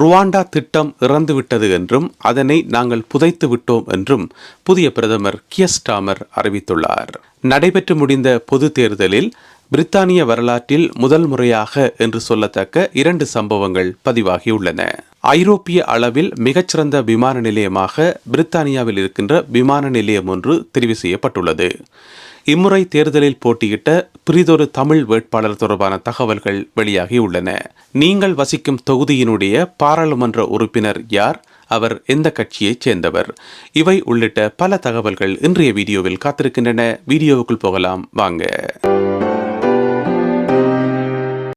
Rwanda திட்டம் இறந்துவிட்டது என்றும் அதனை நாங்கள் புதைத்து விட்டோம் என்றும் புதிய பிரதமர் கியஸ்டாமர் அறிவித்துள்ளார். நடைபெற்று முடிந்த பொது தேர்தலில் பிரித்தானிய வரலாற்றில் முதல் முறையாக என்று சொல்லத்தக்க இரண்டு சம்பவங்கள் பதிவாகியுள்ளன. ஐரோப்பிய அளவில் மிகச்சிறந்த விமான நிலையமாக பிரித்தானியாவில் இருக்கின்ற விமான நிலையம் ஒன்று தெரிவு செய்யப்பட்டுள்ளது. இம்முறை தேர்தலில் போட்டியிட்ட பிரிதொரு தமிழ் வேட்பாளர் தொடர்பான தகவல்கள் வெளியாகியுள்ளன. நீங்கள் வசிக்கும் தொகுதியினுடைய பாராளுமன்ற உறுப்பினர் யார்? அவர் எந்த கட்சியைச் சேர்ந்தவர்? இவை உள்ளிட்ட பல தகவல்கள் இன்றைய வீடியோவில் காத்திருக்கின்றன. வீடியோவுக்குள் போகலாம். வாங்க.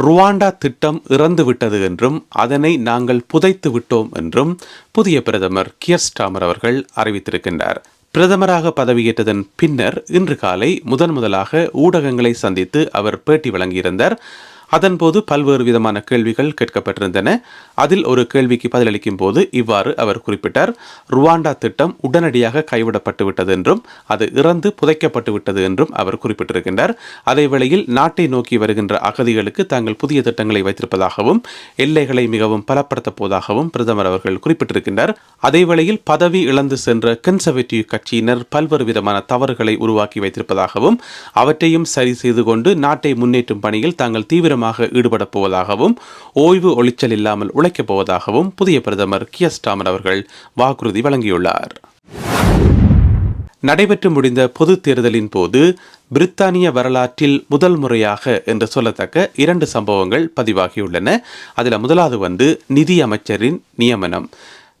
ருவாண்டா திட்டம் இறந்துவிட்டது என்றும் அதனை நாங்கள் புதைத்து விட்டோம் என்றும் புதிய பிரதமர் கியர்ஸ்டாமர் அவர்கள் அறிவித்திருக்கின்றார். பிரதமராக பதவியேற்றதன் பின்னர் இன்று காலை முதன் முதலாக ஊடகங்களை சந்தித்து அவர் பேட்டி வழங்கியிருந்தார். அதன்போது பல்வேறு விதமான கேள்விகள் கேட்கப்பட்டிருந்தன. அதில் ஒரு கேள்விக்கு பதிலளிக்கும் போது இவ்வாறு அவர் குறிப்பிட்டார். ருவாண்டா திட்டம் உடனடியாக கைவிடப்பட்டு விட்டது என்றும் அது இறந்து புதைக்கப்பட்டு விட்டது என்றும் அவர் குறிப்பிட்டிருக்கின்றார். அதேவேளையில் நாட்டை நோக்கி வருகின்ற அகதிகளுக்கு தாங்கள் புதிய திட்டங்களை வைத்திருப்பதாகவும் எல்லைகளை மிகவும் பலப்படுத்தப் போவதாகவும் பிரதமர் அவர்கள் குறிப்பிட்டிருக்கின்றார். அதேவேளையில் பதவி இழந்து சென்ற கன்சர்வேட்டிவ் கட்சியினர் பல்வேறு விதமான தவறுகளை உருவாக்கி வைத்திருப்பதாகவும் அவற்றையும் சரி செய்து கொண்டு நாட்டை முன்னேற்றும் பணியில் தாங்கள் தீவிர தீவிரமாக ஈடுபடப் போவதாகவும் ஓய்வு ஒளிச்சல் இல்லாமல் உழைக்கப் போவதாகவும் புதிய பிரதமர் கியஸ்டாமர் அவர்கள் வாக்குறுதி வழங்கியுள்ளார். நடைபெற்று முடிந்த பொது தேர்தலின் போது பிரித்தானிய வரலாற்றில் முதல் முறையாக என்று சொல்லத்தக்க இரண்டு சம்பவங்கள் பதிவாகியுள்ளன. அதில் முதலாவது வந்து நிதி அமைச்சரின் நியமனம்.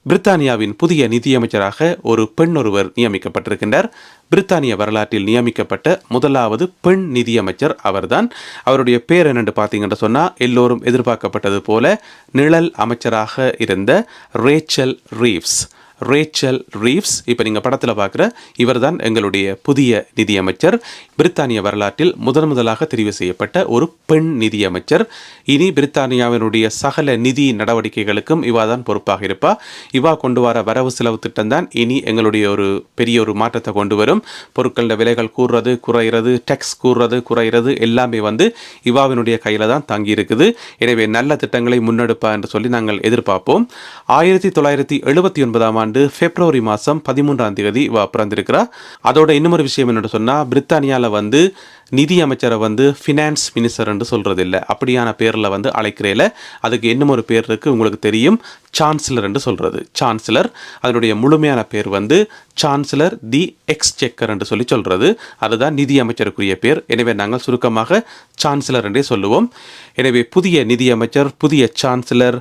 பிரித்தானியாவின் புதிய நிதியமைச்சராக ஒரு பெண் ஒருவர் நியமிக்கப்பட்டிருக்கின்றார். பிரித்தானிய வரலாற்றில் நியமிக்கப்பட்ட முதலாவது பெண் நிதியமைச்சர் அவர்தான். அவருடைய பேர் என்னென்று பார்த்தீங்கன்னு சொன்னால் எல்லோரும் எதிர்பார்க்கப்பட்டது போல நிழல் அமைச்சராக இருந்த ரேச்சல் ரீவ்ஸ். ரேச்சல் ரீவ்ஸ். இப்போ நீங்கள் படத்தில் பார்க்குற இவர் தான் எங்களுடைய புதிய நிதியமைச்சர். பிரித்தானிய வரலாற்றில் முதன் முதலாக தெரிவு செய்யப்பட்ட ஒரு பெண் நிதியமைச்சர். இனி பிரித்தானியாவினுடைய சகல நிதி நடவடிக்கைகளுக்கும் இவா தான் பொறுப்பாக இருப்பா. இவா கொண்டு வர வரவு செலவு திட்டம் தான் இனி எங்களுடைய ஒரு பெரிய ஒரு மாற்றத்தை கொண்டு வரும். பொருட்களோட விலைகள் கூறுறது குறையிறது டேக்ஸ் கூறுறது குறையிறது எல்லாமே வந்து இவாவினுடைய கையில் தான் தங்கி இருக்குது. எனவே நல்ல திட்டங்களை முன்னெடுப்பா என்று சொல்லி நாங்கள் எதிர்பார்ப்போம். ஆயிரத்தி தொள்ளாயிரத்தி எழுபத்தி ஒன்பதாம் ஆண்டு பிப்ரவரி மாதம் பதிமூன்றாம் தேதி இவ பிறந்திருக்கிறார் அதோட இன்னொரு விஷயம் என்னென்னு சொன்னால் பிரித்தானியாவில் வந்து நிதி அமைச்சரை வந்து ஃபினான்ஸ் மினிஸ்டர் என்று சொல்கிறது இல்லை அப்படியான பேரில் வந்து அழைக்கிறேல. அதுக்கு இன்னும் ஒரு பேர் இருக்குது உங்களுக்கு தெரியும் சான்சலர் என்று சொல்கிறது சான்சலர் அதனுடைய முழுமையான பேர் வந்து சான்சலர் தி எக்ஸ்செக்கர் என்று சொல்லி சொல்கிறது அதுதான் நிதி அமைச்சருக்குரிய பேர். எனவே நாங்கள் சுருக்கமாக சான்சலர் என்றே சொல்லுவோம். எனவே புதிய நிதியமைச்சர் புதிய சான்சலர்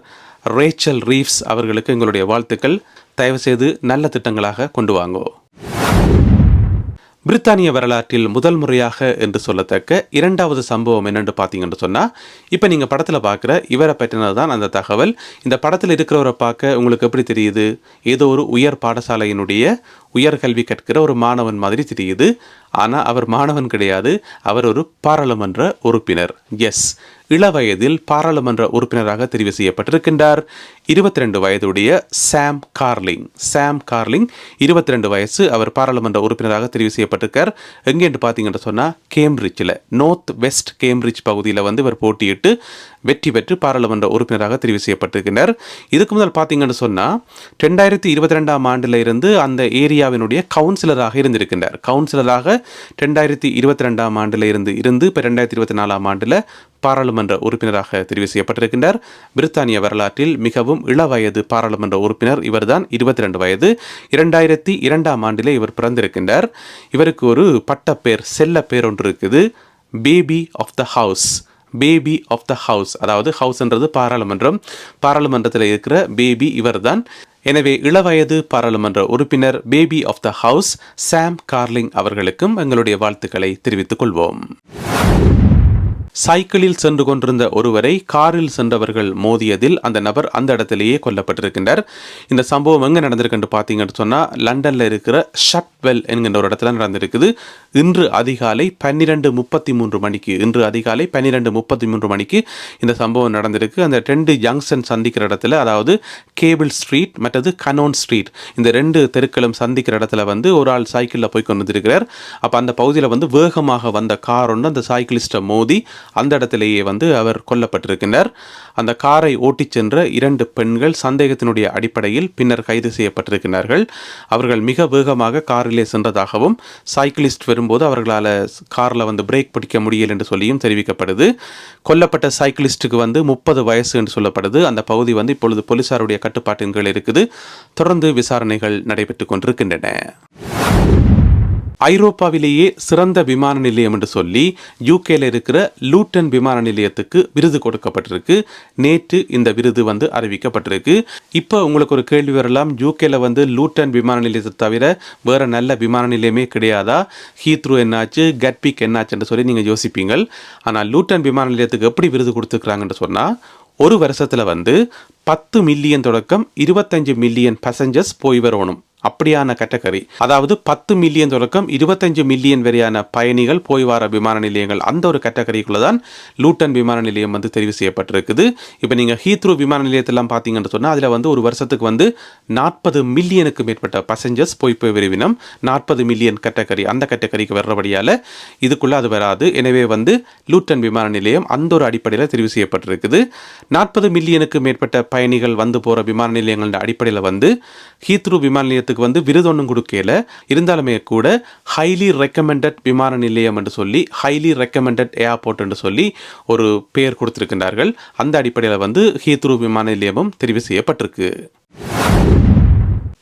ரேச்சல் ரீவ்ஸ் அவர்களுக்கு எங்களுடைய வாழ்த்துக்கள். தயவுசெய்து நல்ல திட்டங்களாக கொண்டு வாங்கோ. பிரித்தானிய வரலாற்றில் முதல் முறையாக என்று சொல்லத்தக்க இரண்டாவது சம்பவம் என்னென்று பார்த்தீங்கன்னு சொன்னால் இப்போ நீங்கள் படத்தில் பார்க்குற இவரை பற்றினது தான் அந்த தகவல். இந்த படத்தில் இருக்கிறவரை பார்க்க உங்களுக்கு எப்படி தெரியுது? ஏதோ ஒரு உயர் பாடசாலையினுடைய உயர்கல்வி கற்கிற ஒரு மாணவன் மாதிரி தெரியுது. ஆனால் அவர் மாணவன் கிடையாது. அவர் ஒரு பாராளுமன்ற உறுப்பினர். எஸ் இளவயதில் பாராளுமன்ற உறுப்பினராக தெரிவு செய்யப்பட்டிருக்கின்றார். இருபத்தி ரெண்டு வயதுடைய சாம் கார்லிங் சாம் கார்லிங் இருபத்தி ரெண்டு வயசு அவர் பாராளுமன்ற உறுப்பினராக தெரிவு செய்யப்பட்டிருக்கார். எங்கேன்னு பார்த்தீங்கன்னு சொன்னால் கேம்பிரிட்ஜில் நோர்த் வெஸ்ட் கேம்பிரிட்ஜ் பகுதியில் வந்து இவர் போட்டியிட்டு வெற்றி பெற்று பாராளுமன்ற உறுப்பினராக தெரிவு செய்யப்பட்டிருக்கின்றனர் இதுக்கு முதல் பார்த்தீங்கன்னு சொன்னால் ரெண்டாயிரத்தி இருபத்தி ரெண்டாம் ஆண்டில் இருந்து அந்த ஏரியாவினுடைய கவுன்சிலராக இருந்திருக்கின்றார். கவுன்சிலராக ரெண்டாயிரத்தி இருபத்தி ரெண்டாம் ஆண்டில் இருந்து இருந்து இப்போ ரெண்டாயிரத்தி இருபத்தி நாலாம் ஆண்டில் பாராளுமன்ற உறுப்பினராக தெரிவு செய்யப்பட்டிருக்கின்றார். பிரித்தானிய வரலாற்றில் மிகவும் இளவயது பாராளுமன்ற உறுப்பினர் இவர்தான் இருபத்தி ரெண்டு வயது. இரண்டாயிரத்தி இரண்டாம் ஆண்டிலே இவர் பிறந்திருக்கின்றார். இவருக்கு ஒரு பட்டப்பேர் செல்ல பேர் ஒன்று இருக்குது. Baby of the house baby of the house அதாவது ஹவுஸ்ன்றது பாராளுமன்றம். பாராளுமன்றத்தில் இருக்கிற பேபி இவர்தான். எனவே இளவயது பாராளுமன்ற உறுப்பினர் baby of the house Sam Carling அவர்களுக்கும் எங்களுடைய வாழ்த்துக்களை தெரிவித்துக் கொள்வோம். சைக்கிளில் சென்று கொண்டிருந்த ஒருவரை காரில் சென்றவர்கள் மோதியதில் அந்த நபர் அந்த இடத்திலேயே கொல்லப்பட்டிருக்கின்றார். இந்த சம்பவம் எங்கே நடந்திருக்குன்னு பார்த்தீங்கன்னு சொன்னால் லண்டனில் இருக்கிற ஷட்வெல் என்கின்ற ஒரு இடத்துல நடந்திருக்குது. இன்று அதிகாலை பன்னிரெண்டு முப்பத்தி மூன்று மணிக்கு இன்று அதிகாலை பன்னிரெண்டு முப்பத்தி மூன்று மணிக்கு இந்த சம்பவம் நடந்திருக்கு. அந்த ரெண்டு ஜங்ஷன் சந்திக்கிற இடத்துல அதாவது கேபிள் ஸ்ட்ரீட் மற்றது கனோன் ஸ்ட்ரீட் இந்த ரெண்டு தெருக்களும் சந்திக்கிற இடத்துல வந்து ஒரு ஆள் சைக்கிளில் போய் கொண்டு வந்திருக்கிறார் அப்போ அந்த பகுதியில் வந்து வேகமாக வந்த கார் ஒன்று அந்த சைக்கிளிஸ்ட்டை மோதி அந்த இடத்திலேயே வந்து அவர் கொல்லப்பட்டிருக்கின்றார். அந்த காரை ஓட்டிச் சென்ற இரண்டு பெண்கள் சந்தேகத்தினுடைய அடிப்படையில் பின்னர் கைது செய்யப்பட்டிருக்கிறார்கள் அவர்கள் மிக வேகமாக காரிலே சென்றதாகவும் சைக்கிளிஸ்ட் வரும்போது அவர்களால் காரில் வந்து பிரேக் பிடிக்க முடியல என்று சொல்லியும் தெரிவிக்கப்படுது. கொல்லப்பட்ட சைக்கிளிஸ்ட்டுக்கு வந்து முப்பது வயசு என்று சொல்லப்படுது. அந்த பகுதி வந்து இப்பொழுது போலீசாருடைய கட்டுப்பாட்டின் கீழ் இருக்குது. தொடர்ந்து விசாரணைகள் நடைபெற்றுக் கொண்டிருக்கின்றன. ஐரோப்பாவிலேயே சிறந்த விமான நிலையம் என்று சொல்லி யூகேல இருக்கிற லூட்டன் விமான நிலையத்துக்கு விருது கொடுக்கப்பட்டிருக்கு. நேற்று இந்த விருது வந்து அறிவிக்கப்பட்டிருக்கு. இப்போ உங்களுக்கு ஒரு கேள்வி வரலாம். யூகேல வந்து லூட்டன் விமான நிலையத்தை தவிர வேற நல்ல விமான நிலையமே கிடையாதா? ஹீத்ரூ என்னாச்சு? கட்பிக் என்னாச்சுன்னு சொல்லி நீங்கள் யோசிப்பீங்கள். ஆனால் லூட்டன் விமான நிலையத்துக்கு எப்படி விருது கொடுத்துருக்குறாங்கன்னு சொன்னால் ஒரு வருஷத்தில் வந்து பத்து மில்லியன் தொடக்கம் இருபத்தஞ்சு மில்லியன் பேசஞ்சர்ஸ் போய் வரணும். அப்படியான கேட்டகரி அதாவது பத்து மில்லியன் தொடக்கம் இருபத்தஞ்சு மில்லியன் வரையான பயணிகள் போய் வர விமான நிலையங்கள் அந்த ஒரு கேட்டகரிக்குள்ள தான் லூட்டன் விமான நிலையம் வந்து தெரிவு செய்யப்பட்டிருக்குது. இப்போ நீங்கள் ஹீத்ரூ விமான நிலையத்தெல்லாம் பார்த்தீங்கன்னு சொன்னால் அதில் வந்து ஒரு வருஷத்துக்கு வந்து நாற்பது மில்லியனுக்கு மேற்பட்ட பசஞ்சர்ஸ் போய் போய் விரும்பினம் நாற்பது மில்லியன் கேட்டகரி அந்த கேட்டகரிக்கு வர்றபடியால் இதுக்குள்ளே அது வராது. எனவே வந்து லூட்டன் விமான நிலையம் அந்த ஒரு அடிப்படையில் தெரிவு செய்யப்பட்டிருக்குது. நாற்பது மில்லியனுக்கு மேற்பட்ட பயணிகள் வந்து போகிற விமான நிலையங்கள அடிப்படையில் வந்து ஹீத்ரூ விமான நிலையத்துக்கு அதுக்கு வந்து விருது ஒன்றும் கொடுக்கல. இருந்தாலுமே கூட ஹைலி ரெக்கமெண்டட் விமான நிலையம் என்று சொல்லி ஹைலி ரெக்கமெண்டட் ஏர்போர்ட் என்று சொல்லி ஒரு பெயர் கொடுத்திருக்கின்றார்கள். அந்த அடிப்படையில் வந்து ஹீத்ரூ விமான நிலையமும் தெரிவு செய்யப்பட்டிருக்கு.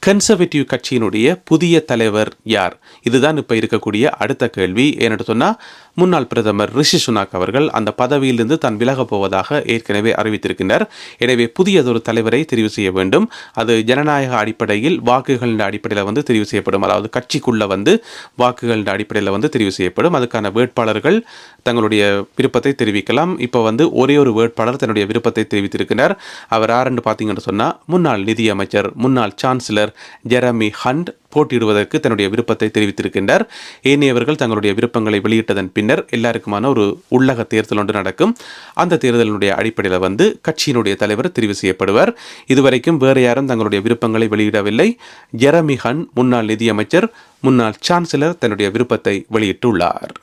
கன்சர்வேட்டிவ் கட்சியினுடைய புதிய தலைவர் யார்? இதுதான் இப்போ இருக்கக்கூடிய அடுத்த கேள்வி. ஏன்னு சொன்னால் முன்னாள் பிரதமர் ரிஷி சுனாக் அவர்கள் அந்த பதவியிலிருந்து தான் விலகப் போவதாக ஏற்கனவே அறிவித்திருக்கின்றனர் எனவே புதியதொரு தலைவரை தெரிவு செய்ய வேண்டும். அது ஜனநாயக அடிப்படையில் வாக்குகளின் அடிப்படையில் வந்து தெரிவு செய்யப்படும். அதாவது கட்சிக்குள்ள வந்து வாக்குகளின் அடிப்படையில் வந்து தெரிவு செய்யப்படும். அதுக்கான வேட்பாளர்கள் தங்களுடைய விருப்பத்தை தெரிவிக்கலாம். இப்போ வந்து ஒரே ஒரு வேட்பாளர் தன்னுடைய விருப்பத்தை தெரிவித்திருக்கிறார். அவர் யாருன்னு பார்த்தீங்கன்னு சொன்னால் முன்னாள் நிதியமைச்சர் முன்னாள் சான்சலர் ஜெரமி ஹண்ட் போட்டியிடுவதற்கு தன்னுடைய விருப்பத்தை தெரிவித்திருக்கின்றார். ஏனையவர்கள் தங்களுடைய விருப்பங்களை வெளியிட்டதன் பின்னர் எல்லாருக்குமான ஒரு உள்ளக தேர்தல் ஒன்று நடக்கும். அந்த தேர்தலினுடைய அடிப்படையில் வந்து கட்சியினுடைய தலைவர் தெரிவு செய்யப்படுவார். இதுவரைக்கும் வேறு யாரும் தங்களுடைய விருப்பங்களை வெளியிடவில்லை. ஜெரமி ஹன் முன்னாள் நிதியமைச்சர் முன்னாள் சான்சலர் தன்னுடைய விருப்பத்தை வெளியிட்டுள்ளார்.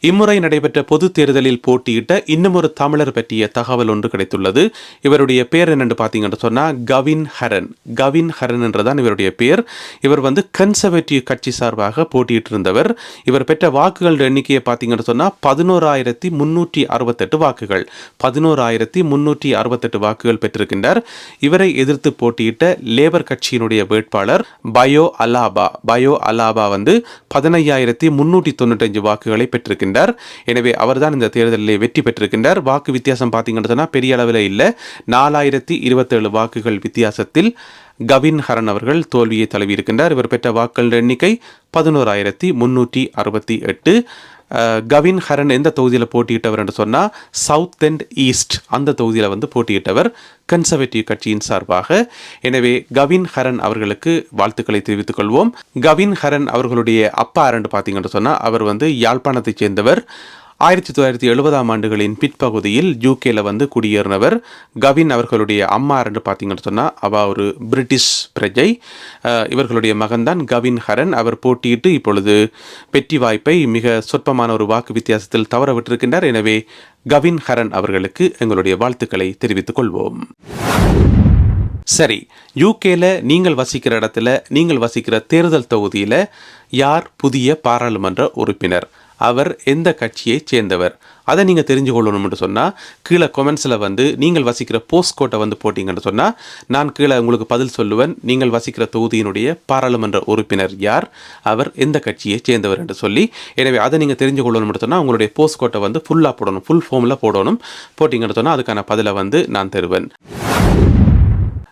இம்முறை நடைபெற்ற பொது தேர்தலில் போட்டியிட்ட இன்னமொரு தமிழர் பற்றிய தகவல் ஒன்று கிடைத்துள்ளது. இவருடைய பேர் என்னென்று பார்த்தீங்கன்னு சொன்னால் கவின் ஹரன். கவின் ஹரன் என்றுதான் இவருடைய பேர் இவர் வந்து கன்சர்வேட்டிவ் கட்சி சார்பாக போட்டியிட்டு இருந்தவர் இவர் பெற்ற வாக்குகள் எண்ணிக்கையை பார்த்தீங்கன்னு சொன்னால் பதினோராயிரத்தி முன்னூற்றி அறுபத்தெட்டு வாக்குகள். பதினோராயிரத்தி முன்னூற்றி அறுபத்தெட்டு வாக்குகள் பெற்றிருக்கின்றார். இவரை எதிர்த்து போட்டியிட்ட லேபர் கட்சியினுடைய வேட்பாளர் பயோ அலாபா. பயோ அலாபா வந்து பதினையாயிரத்தி முன்னூற்றி தொண்ணூற்றஞ்சு வாக்குகளை பெற்றிருக்கின்றார். இருக்கின்றார். எனவே அவர்தான் இந்த தேர்தலில் வெற்றி பெற்றிருக்கின்றார். வாக்கு வித்தியாசம் பார்த்தீங்கன்னு சொன்னால் பெரிய அளவில் இல்லை. நாலாயிரத்தி இருபத்தேழு வாக்குகள் வித்தியாசத்தில் கவின் ஹரன் அவர்கள் தோல்வியை தழுவியிருக்கின்றார் இவர் பெற்ற வாக்குகள் எண்ணிக்கை பதினோராயிரத்தி முன்னூற்றி அறுபத்தி எட்டு. கவின் ஹரன் எந்த தொகுதியில் போட்டியிட்டவர் என்று சொன்னால் சவுத் அண்ட் ஈஸ்ட் அந்த தொகுதியில் வந்து போட்டியிட்டவர் கன்சர்வேட்டிவ் கட்சியின் சார்பாக. எனவே கவின் ஹரன் அவர்களுக்கு வாழ்த்துக்களை தெரிவித்துக் கொள்வோம். கவின் ஹரன் அவர்களுடைய அப்பா அரண்டு பார்த்தீங்கன்னு சொன்னால் அவர் வந்து யாழ்ப்பாணத்தைச் சேர்ந்தவர். ஆயிரத்தி தொள்ளாயிரத்தி எழுபதாம் ஆண்டுகளின் பிற்பகுதியில் யூகேல வந்து குடியேறினவர் கவின் அவர்களுடைய அம்மா என்று பார்த்தீங்கன்னு சொன்னால் அவ ஒரு பிரிட்டிஷ் பிரஜை. இவர்களுடைய மகன்தான் கவின் ஹரன். அவர் போட்டியிட்டு இப்பொழுது வெற்றி வாய்ப்பை மிக சொற்பமான ஒரு வாக்கு வித்தியாசத்தில் தவற விட்டிருக்கின்றார் எனவே கவின் ஹரன் அவர்களுக்கு எங்களுடைய வாழ்த்துக்களை தெரிவித்துக் கொள்வோம். சரி யூகேல நீங்கள் வசிக்கிற இடத்துல நீங்கள் வசிக்கிற தேர்தல் தொகுதியில் யார் புதிய பாராளுமன்ற உறுப்பினர்? அவர் எந்த கட்சியை சேர்ந்தவர்? அதை நீங்கள் தெரிஞ்சு கொள்ளணும்னு சொன்னால் கீழே கொமெண்ட்ஸில் வந்து நீங்கள் வசிக்கிற போஸ்ட் கோட்டை வந்து போட்டிங்கன்னு சொன்னால் நான் கீழே உங்களுக்கு பதில் சொல்லுவேன். நீங்கள் வசிக்கிற தொகுதியினுடைய பாராளுமன்ற உறுப்பினர் யார்? அவர் எந்த கட்சியை சேர்ந்தவர் என்று சொல்லி எனவே அதை நீங்கள் தெரிஞ்சு கொள்ளணும்னு சொன்னால் உங்களுடைய போஸ்ட் கோட்டை வந்து ஃபுல்லாக போடணும் ஃபுல் ஃபார்மில் போடணும் போட்டிங்கன்னு சொன்னால் அதுக்கான பதிலை வந்து நான் தருவேன்.